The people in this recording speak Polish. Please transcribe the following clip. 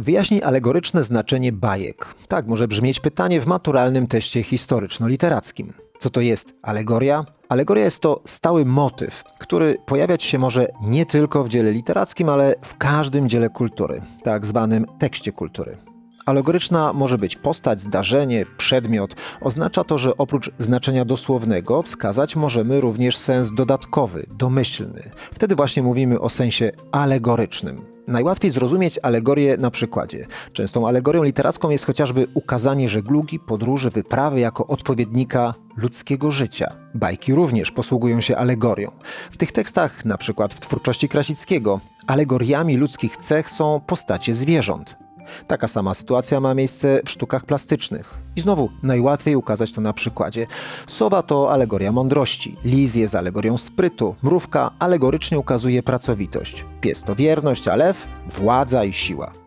Wyjaśnij alegoryczne znaczenie bajek. Tak może brzmieć pytanie w maturalnym teście historyczno-literackim. Co to jest alegoria? Alegoria jest to stały motyw, który pojawiać się może nie tylko w dziele literackim, ale w każdym dziele kultury, tak zwanym tekście kultury. Alegoryczna może być postać, zdarzenie, przedmiot. Oznacza to, że oprócz znaczenia dosłownego wskazać możemy również sens dodatkowy, domyślny. Wtedy właśnie mówimy o sensie alegorycznym. Najłatwiej zrozumieć alegorię na przykładzie. Częstą alegorią literacką jest chociażby ukazanie żeglugi, podróży, wyprawy jako odpowiednika ludzkiego życia. Bajki również posługują się alegorią. W tych tekstach, na przykład w twórczości Krasickiego, alegoriami ludzkich cech są postacie zwierząt. Taka sama sytuacja ma miejsce w sztukach plastycznych. I znowu najłatwiej ukazać to na przykładzie. Sowa to alegoria mądrości, lis jest alegorią sprytu, mrówka alegorycznie ukazuje pracowitość, pies to wierność, a lew władza i siła.